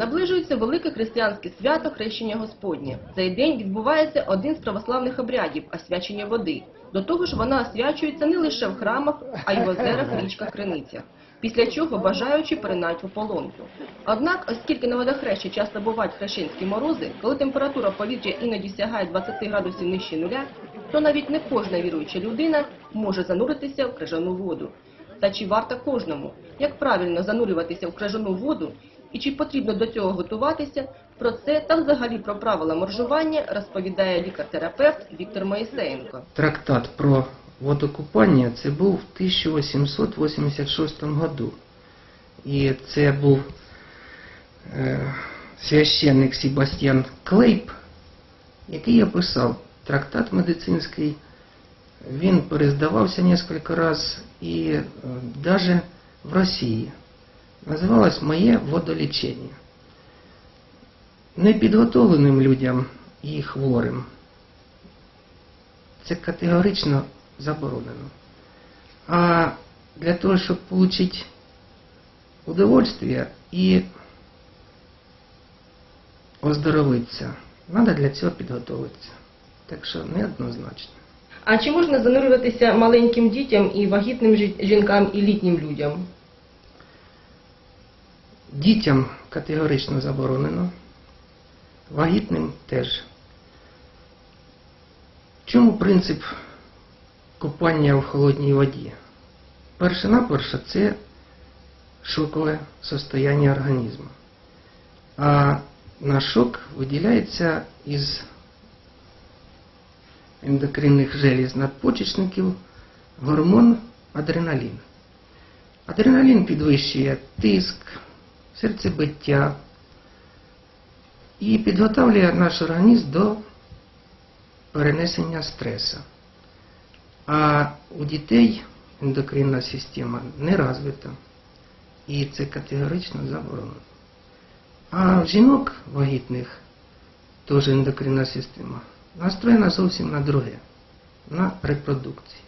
Наближується велике християнське свято Хрещення Господнє. В цей день відбувається один з православних обрядів освячення води. До того ж, вона освячується не лише в храмах, а й в озерах, річках, криницях. Після чого бажаючі перенають у полонку. Однак, оскільки на водохрещі часто бувають хрещенські морози, коли температура повітря іноді сягає 20 градусів нижче нуля, то навіть не кожна віруюча людина може зануритися в крижану воду. Та чи варто кожному? Як правильно занурюватися в крижану воду і чи потрібно до цього готуватися? Про це та взагалі про правила моржування розповідає лікар-терапевт Віктор Моїсеєнко. Трактат про водокупання це був в 1886 году. І це був е, священник Себастьян Клейп, який описав трактат медицинський. Він перездавався кілька разів і е, навіть в Росії. Називалось Моє водолічення. Непідготовленим людям і хворим це категорично заборонено. А для того, щоб отримати удовольствие і оздоровитися, треба для цього підготуватися. Так що неоднозначно. А чи можна занурюватися маленьким дітям і вагітним жінкам і літнім людям? Дітям категорично заборонено, вагітним теж. Чому принцип купання в холодній воді? Перше-наперше це шокове состояние організму. А на шок виділяється із ендокринних желіз надпочечників гормон адреналін. Адреналін підвищує тиск, серцебиття і підготовлює наш організм до перенесення стресу. А у дітей ендокринна система не розвита. І це категорично заборонено. А в жінок вагітних теж ендокринна система настроєна зовсім на друге, на репродукцію.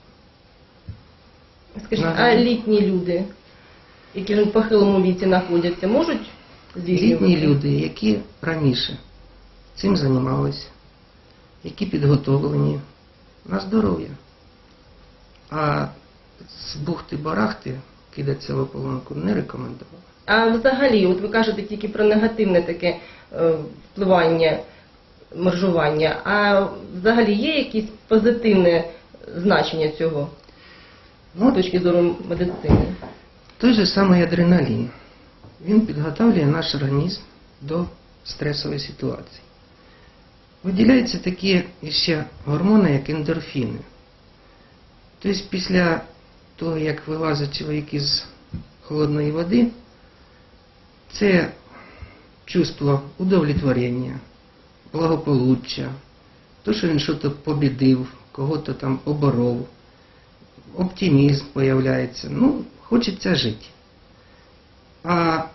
Скажіть, Ага. а літні люди, які в похилому віці знаходяться, можуть здійснювати? Літні люди, які раніше цим займалися, які підготовлені на здоров'я. А з бухти-барахти кидатися в ополонку не рекомендували. А взагалі, от ви кажете тільки про негативне таке е, впливання моржування, а взагалі є якесь позитивне значення цього з Ну, точки зору медицини? Той же самий адреналін. Він підготовлює наш організм до стресової ситуації. Виділяються такі ще гормони, як ендорфіни. Тобто після того, як вилазить чоловік із холодної води, це чувство удовлетворення, благополуччя, то, що він щось побідив, кого-то там оборов, оптимізм появляється. Ну, хочеться жити. А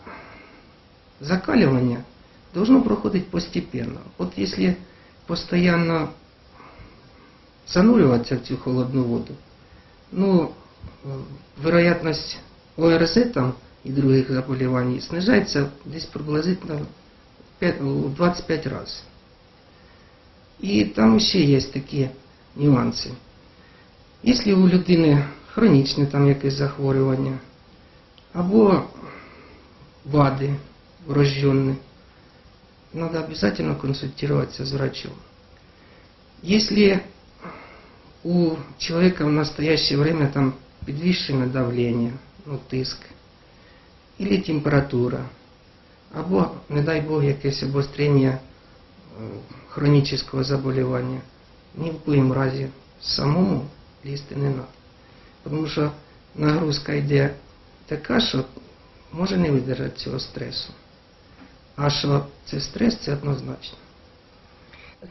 закаливание должно проходить постепенно. Вот если постоянно зануриваться в цю холодну воду, ну, вероятность ОРЗ там и других заболеваний снижается десь приблизительно в 25 раз. І там ще є такі нюанси. Якщо у людини хронічне там якесь захворювання, або ВАДы врожденные, надо обязательно консультироваться с врачом. Если у человека в настоящее время там подвищенное давление, ну, тиск, или температура, або, не дай Бог, якесь обострення е, хронічного заболівання, ні в коїм разі самому лізти не треба. Тому що нагрузка йде така, що може не видержати цього стресу. А що це стрес, це однозначно.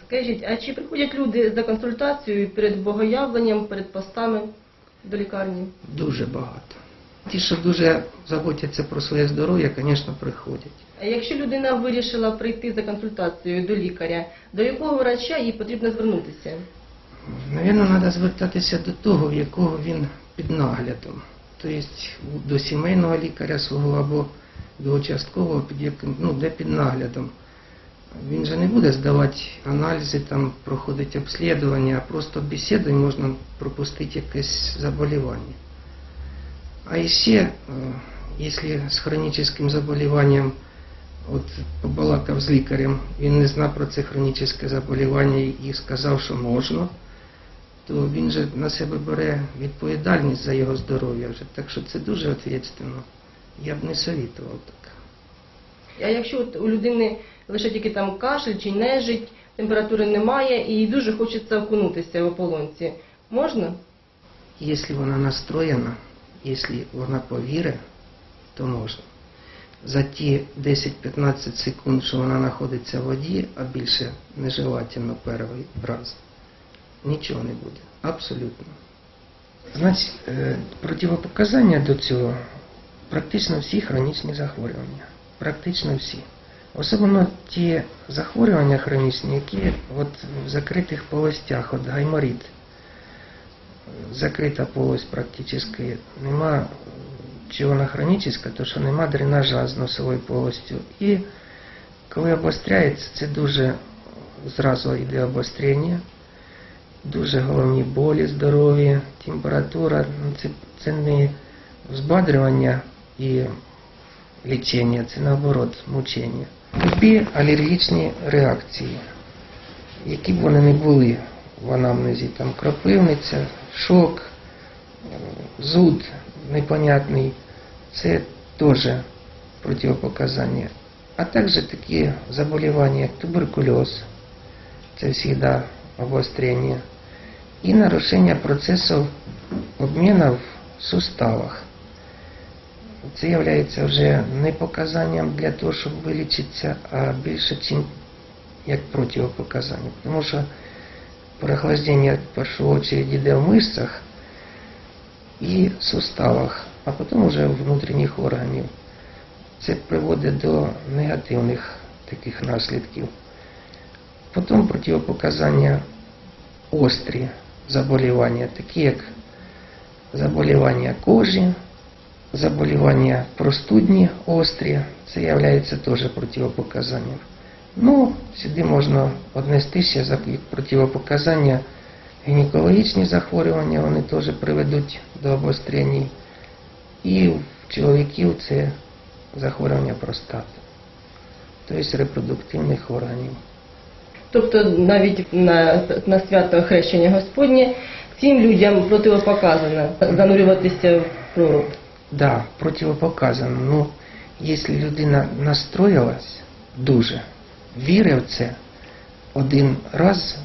Скажіть, а чи приходять люди за консультацією перед богоявленням, перед постами до лікарні? Дуже багато. Ті, що дуже заботяться про своє здоров'я, звісно, приходять. А якщо людина вирішила прийти за консультацією до лікаря, до якого врача їй потрібно звернутися? Навірно, треба звертатися до того, в якого він під наглядом. Тобто до сімейного лікаря свого або до участкового, під яким, ну, де під наглядом. Він же не буде здавати аналізи, там, проходить обслідування, а просто бесідою можна пропустити якесь заболівання. А ще, е, якщо з хронічним заболіванням, от побалакав з лікарем, він не знав про це хронічне заболівання і сказав, що можна, то він же на себе бере відповідальність за його здоров'я вже. Так що це дуже відповідально. Я б не совітував так. А якщо от у людини лише тільки там кашель чи нежить, температури немає, і дуже хочеться окунутися в ополонці, можна? Якщо вона настроєна, якщо вона повірить, то можна. За ті 10-15 секунд, що вона знаходиться в воді, а більше нежелательно перший раз, нічого не буде. Абсолютно. Значить, е, противопоказання до цього практично всі хронічні захворювання. Практично всі. Особливо ті захворювання хронічні, які от в закритих полостях, от гайморит, закрита полость практически, нема чого на хронічне, то що нема дренажа з носовою полостю. І коли обостряється, це дуже зразу йде обострення, дуже головні болі здорові, температура, ну це, це не взбадрювання і лічення, це наоборот мучення. Любі алергічні реакції, які б вони не були в анамнезі, там кропивниця, шок, зуд непонятний, це теж противопоказання. А також такі заболівання, як туберкульоз, це завжди обострення, і нарушення процесів обміну в суставах. Це є вже не показанням для того, щоб вилічитися, а більше чим як противопоказання. Тому що переохлаждення в першу чергу йде в мишцях і суставах, а потім вже внутрішніх органів. Це приводить до негативних таких наслідків. Потім противопоказання острі заболівання, такі як заболівання кожі, заболівання простудні острі, це є теж противопоказанням. Ну, сюди можна віднести ще за противопоказання гінекологічні захворювання, вони теж приведуть до обострень. І в чоловіків це захворювання простати, тобто репродуктивних органів. Тобто навіть на, на свято хрещення Господнє цим людям противопоказано занурюватися в проруб. Да, противопоказано. Ну, якщо людина настроїлась дуже, вірить в це, один раз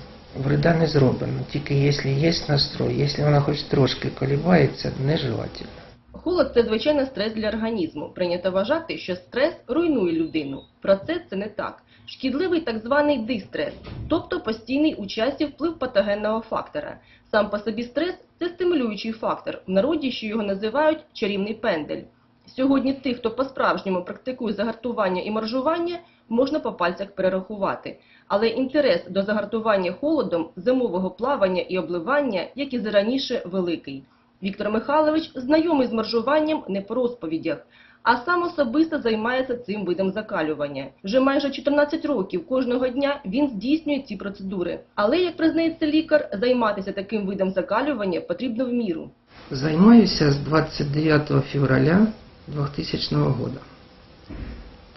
вреда не зроблено. Тільки якщо є настрой, якщо вона хоч трошки колібається, нежелательно. Холод це звичайно стрес для організму. Прийнято вважати, що стрес руйнує людину. Проте це не так. Шкідливий так званий дистрес, тобто постійний у часі вплив патогенного фактора. Сам по собі стрес це стимулюючий фактор, в народі що його називають чарівний пендель. Сьогодні тих, хто по-справжньому практикує загартування і моржування, можна по пальцях перерахувати. Але інтерес до загартування холодом, зимового плавання і обливання, як і раніше, великий. Віктор Михайлович знайомий з моржуванням не по розповідях, а сам особисто займається цим видом закалювання. Вже майже 14 років кожного дня він здійснює ці процедури. Але, як признається лікар, займатися таким видом закалювання потрібно в міру. Займаюся з 29 февраля 2000 года.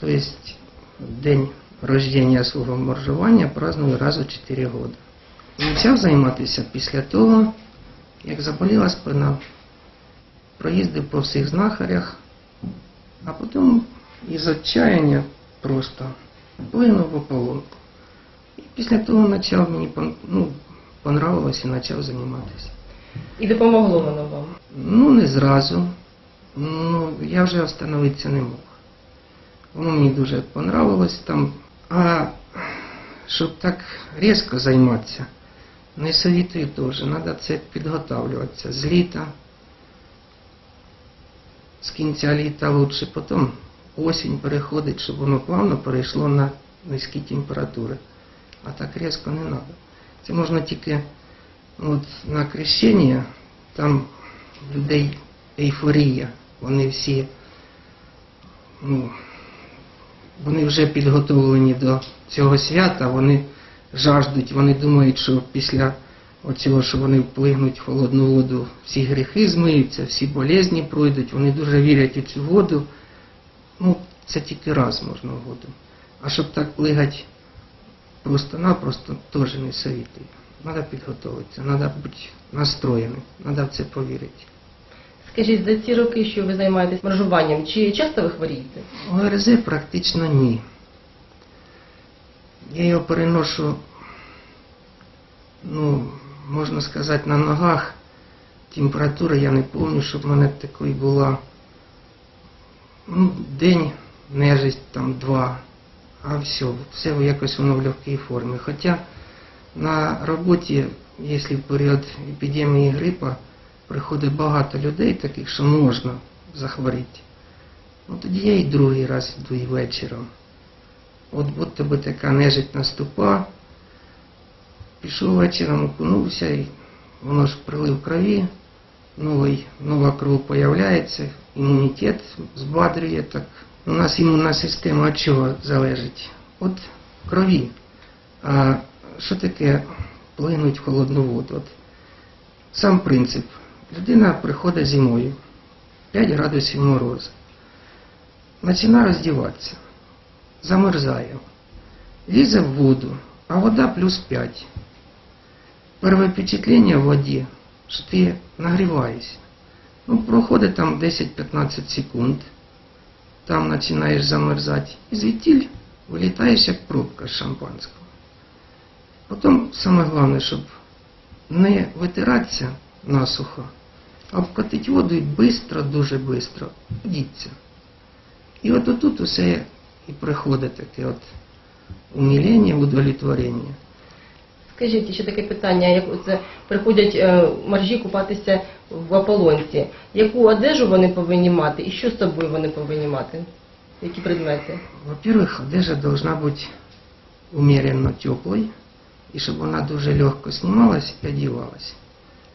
То есть день рождения свого моржування праздную раз у 4 года. Почав займатися після того, як заболіла спина, проїздив по всіх знахарях, а потім із отчаяння просто плинув в ополонку. І після того почав мені ну, понравилось і почав займатися. І допомогло воно вам. Ну, не зразу. Ну, я вже остановитися не мог. Воно мені дуже понравилось там. А щоб так різко займатися, не совітую теж. Треба це підготавлюватися з літа, з кінця літа лучше, потім осінь переходить, щоб воно плавно перейшло на низькі температури. А так різко не треба. Це можна тільки от, на крещення, там людей ейфорія. Вони всі ну, вони вже підготовлені до цього свята, вони жаждуть, вони думають, що після оцього, що вони вплигнуть в холодну воду, всі гріхи змиються, всі болезні пройдуть, вони дуже вірять у цю воду. Ну, це тільки раз можна в воду. А щоб так плигати просто-напросто, теж не совітую. Треба підготуватися, треба бути настроєним, треба в це повірити. Скажіть, за ці роки, що ви займаєтесь моржуванням, чи часто ви хворієте? ОРЗ практично ні. Я його переношу, ну, можна сказати, на ногах. Температура я не пам'ятаю, щоб в мене такої була. Ну, день, нежить там два, а все, все якось воно в легкій формі. Хоча на роботі, якщо в період епідемії грипа приходить багато людей таких, що можна захворіти. Ну тоді я і другий раз йду і вечором. От будто би така нежить наступа. Пішов вечором, окунувся, і воно ж прилив крові, новий, нова кров появляється, імунітет збадрює так. У нас імунна система від чого залежить? От крові. А що таке плинуть в холодну воду? От сам принцип. Людина приходить зимою, 5 градусів морозу. Починає роздіватися, замерзає, лізе в воду, а вода плюс 5. Перше впечатлення в воді, що ти нагріваєшся. Ну, проходить там 10-15 секунд, там починаєш замерзати, і звідтіль вилітаєш як пробка з шампанського. Потім саме головне, щоб не витиратися насухо, а вкотить воду і швидко, дуже швидко, діться. І от отут усе і приходить таке от умилення, удовлетворення. Скажіть, ще таке питання, як це приходять е, моржі купатися в ополонці. Яку одежу вони повинні мати і що з собою вони повинні мати? Які предмети? Во-первых, одежа должна бути умеренно теплою, і щоб вона дуже легко знімалась і одівалась.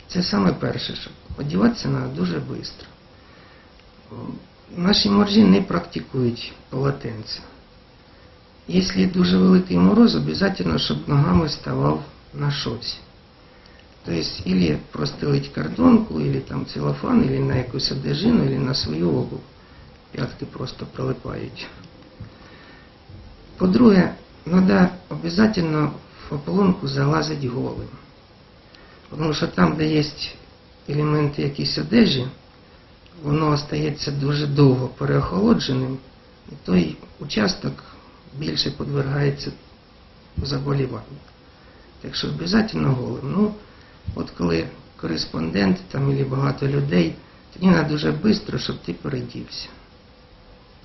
Це саме перше, щоб одіватися треба дуже швидко. Наші моржі не практикують полотенця. Якщо дуже великий мороз, обов'язково, щоб ногами ставав на щось. Тобто, або простелить картонку, або там целофан, або на якусь одежину, або на свою обувь. П'ятки просто прилипають. По-друге, треба обов'язково в ополонку залазити голим. Тому що там, де є елементи якісь одежі, воно остається дуже довго переохолодженим, і той участок більше підвергається заболіванню. Так що обов'язково голим. Ну, от коли кореспондент там або багато людей, тоді треба дуже швидко, щоб ти передівся.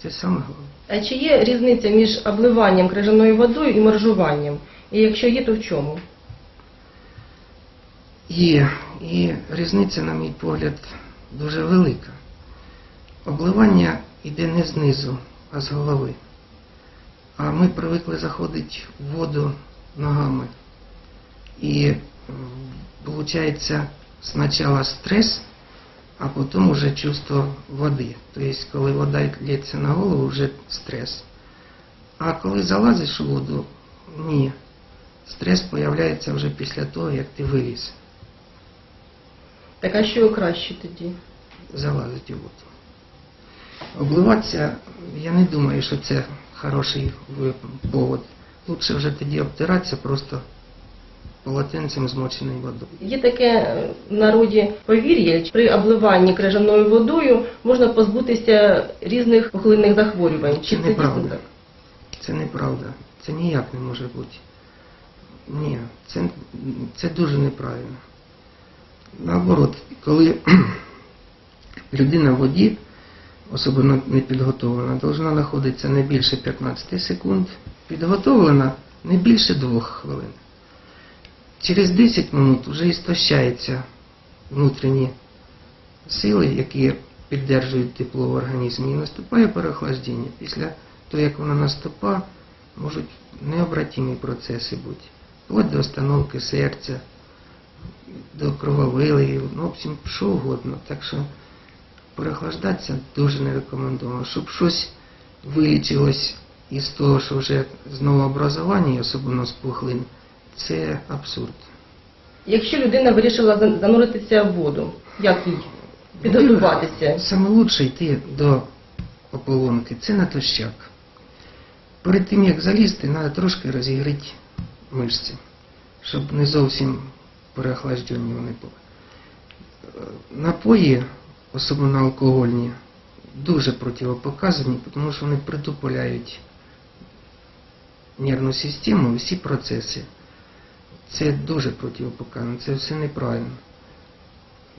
Це саме головне. А чи є різниця між обливанням крижаною водою і моржуванням? І якщо є, то в чому? Є, і різниця, на мій погляд, дуже велика. Обливання йде не знизу, а з голови. А ми привикли заходити в воду ногами. І виходить спочатку стрес, а потім вже чувство води. Тобто, коли вода лється на голову, вже стрес. А коли залазиш у воду, ні. Стрес з'являється вже після того, як ти виліз. Так а що краще тоді? залазить у воду. Обливатися, я не думаю, що це хороший повод. Лучше вже тоді обтиратися просто полотенцем змоченою водою. Є таке е, в народі повір'я, при обливанні крижаною водою можна позбутися різних пухлинних захворювань. Чи Це це неправда. так? Це неправда. Це ніяк не може бути. Ні, це, це дуже неправильно. Наоборот, коли людина в воді, особливо не підготовлена, повинна знаходитися не більше 15 секунд, підготовлена не більше 2 хвилин. Через 10 минут вже істощаються внутрішні сили, які піддержують тепло в організмі, і наступає переохлаждення. Після того, як воно наступає, можуть необратимі процеси бути. Вплоть до остановки серця, до крововилив, ну, в общем, що угодно. Так що переохлаждатися дуже не рекомендовано. Щоб щось вилічилось із того, що вже з новообразування, особливо з пухлин, це абсурд. Якщо людина вирішила зануритися в воду, як їй підготуватися? Саме лучше йти до ополонки, це натощак. Перед тим як залізти, треба трошки розігріти мишці, щоб не зовсім переохлаждені вони були. Е, Напої, особливо алкогольні, дуже противопоказані, тому що вони притуполяють нервну систему всі процеси. Це дуже противопоказано, це все неправильно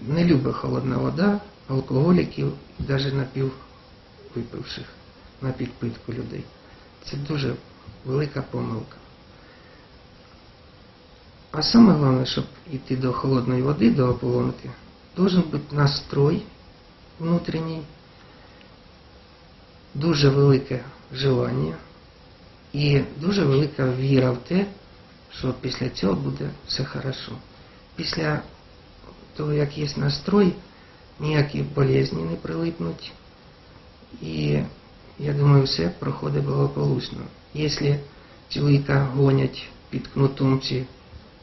не любить холодна вода, алкоголіків навіть напіввипивших на підпитку людей. Це дуже велика помилка. А саме головне, щоб йти до холодної води, до ополонки, должен бути настрой внутрішній, дуже велике желання і дуже велика віра в те, що після цього буде все хорошо. Після того, як є настрой, ніякі болезні не прилипнуть. І я думаю, все проходить благополучно. Якщо чоловіка гонять під кнутом чи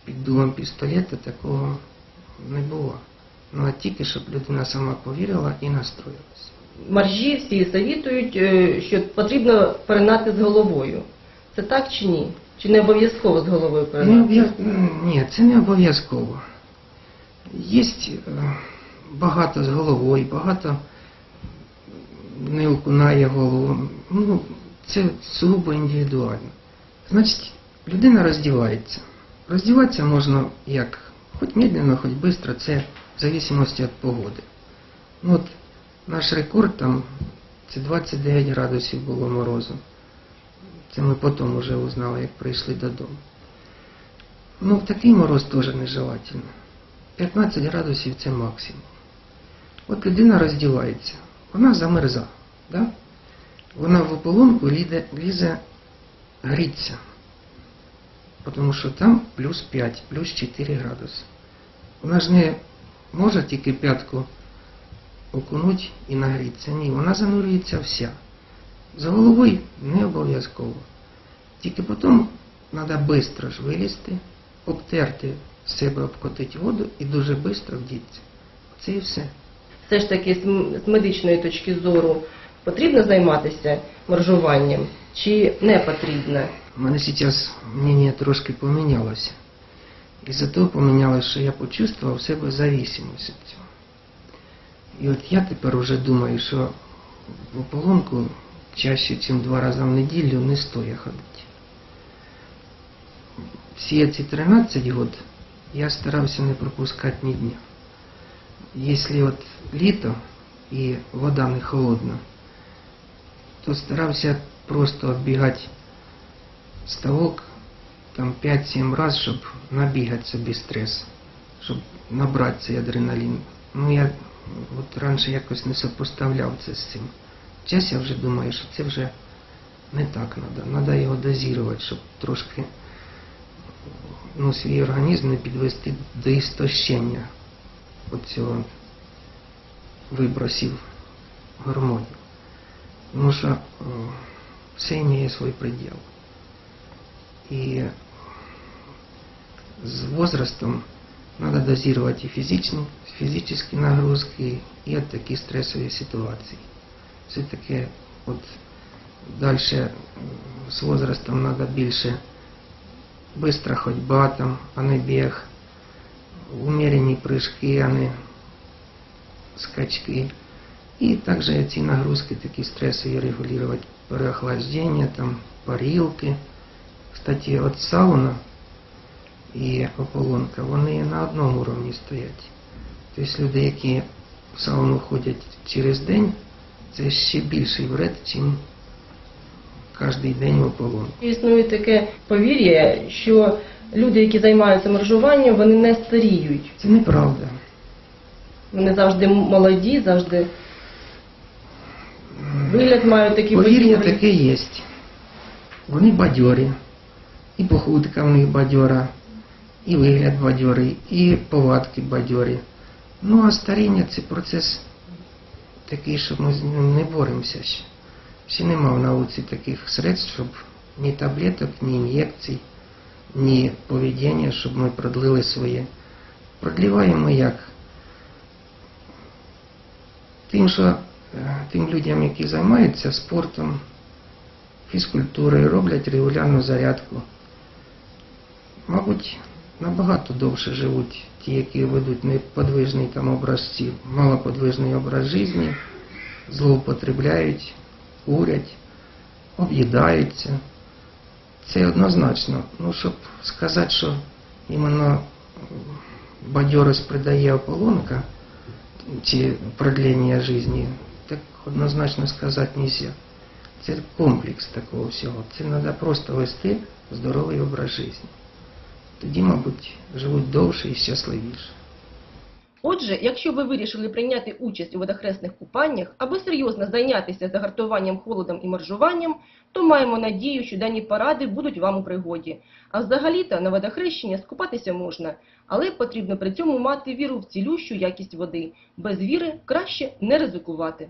під дулом пістолета, такого не було. Ну а тільки, щоб людина сама повірила і настроїлася. Маржі всі завітують, е, що потрібно перинати з головою. Це так чи ні? Чи не обов'язково з головою м, Ні, це не обов'язково. Є е, багато з головою, багато не окунає голову. Ну, це сугубо індивідуально. Значить, людина роздівається. Роздіватися можна як хоч медленно, хоч швидко, це в погоди. Ну, от наш рекорд там це 29 градусів було морозу. Це ми потім вже узнали, як прийшли додому. Ну, такий мороз теж нежелательно. 15 градусів це максимум. От людина роздівається, вона замерза. Да? Вона в ополонку лізе, лізе гріться. Тому що там плюс 5, плюс 4 градуси. Вона ж не може тільки п'ятку окунуть і нагрітися. Ні, вона занурюється вся. За головою не обов'язково. Тільки потім треба швидко ж вилізти, обтерти з себе, обкотити воду і дуже швидко вдітися. Це і все. Все ж таки з медичної точки зору потрібно займатися моржуванням чи не потрібно? У мене зараз мнение трошки помінялося. І за того помінялося, що я почувствував себе зависимость від цього. І от я тепер вже думаю, що в ополонку чаще, ніж два рази в неділю, не стоїть ходити. Всі ці 13 років я старався не пропускати ні дня. Якщо от літо і вода не холодна, то старався просто оббігати ставок там 5-7 раз, щоб набігати собі стрес, щоб набрати цей адреналін. Ну я от раніше якось не сопоставляв це з цим. Зараз я вже думаю, що це вже не так треба. Треба його дозувати, щоб трошки ну, свій організм не підвести до істощення оцього вибросів гормонів. Тому що все має свій предел. И с возрастом надо дозировать и физичные, физические нагрузки, и от таких стрессовых ситуаций. Все-таки от дальше м, з возрастом надо більше быстро ходьба там, а не біг, умерені прыжки, а не скачки. И также ці нагрузки такі стресові регулювати, переохлаждення, там, парилки. Кстати, от сауна і ополонка, вони на одному рівні стоять. Тобто люди, які в сауну ходять через день, це ще більший вред, ніж кожен день в ополонку. Існує таке повір'я, що люди, які займаються моржуванням, вони не старіють. Це неправда. Вони завжди молоді, завжди вигляд мають такий Повір'я таке є. Вони бадьорі. І походка в них бадьора, і вигляд бадьорий, і повадки бадьорі. Ну а старіння це процес такий, що ми з ним не боремося ще. Ще нема в науці таких средств, щоб ні таблеток, ні ін'єкцій, ні поведіння, щоб ми продлили своє. Продліваємо як? Тим, що е, тим людям, які займаються спортом, фізкультурою, роблять регулярну зарядку. Мабуть, набагато довше живуть ті, які ведуть неподвижний там образ, ці- малоподвижний образ життя, злоупотребляють, курять, об'їдаються. Це однозначно. Ну, щоб сказати, що іменно м, бадьорость придає ополонка чи продлення життя, так однозначно сказати нельзя. Це комплекс такого всього. Це треба просто вести здоровий образ життя. Тоді, мабуть, живуть довше і щасливіше. Отже, якщо ви вирішили прийняти участь у водохресних купаннях або серйозно зайнятися загартуванням холодом і моржуванням, то маємо надію, що дані поради будуть вам у пригоді. А взагалі-то на водохрещення скупатися можна, але потрібно при цьому мати віру в цілющу якість води. Без віри краще не ризикувати.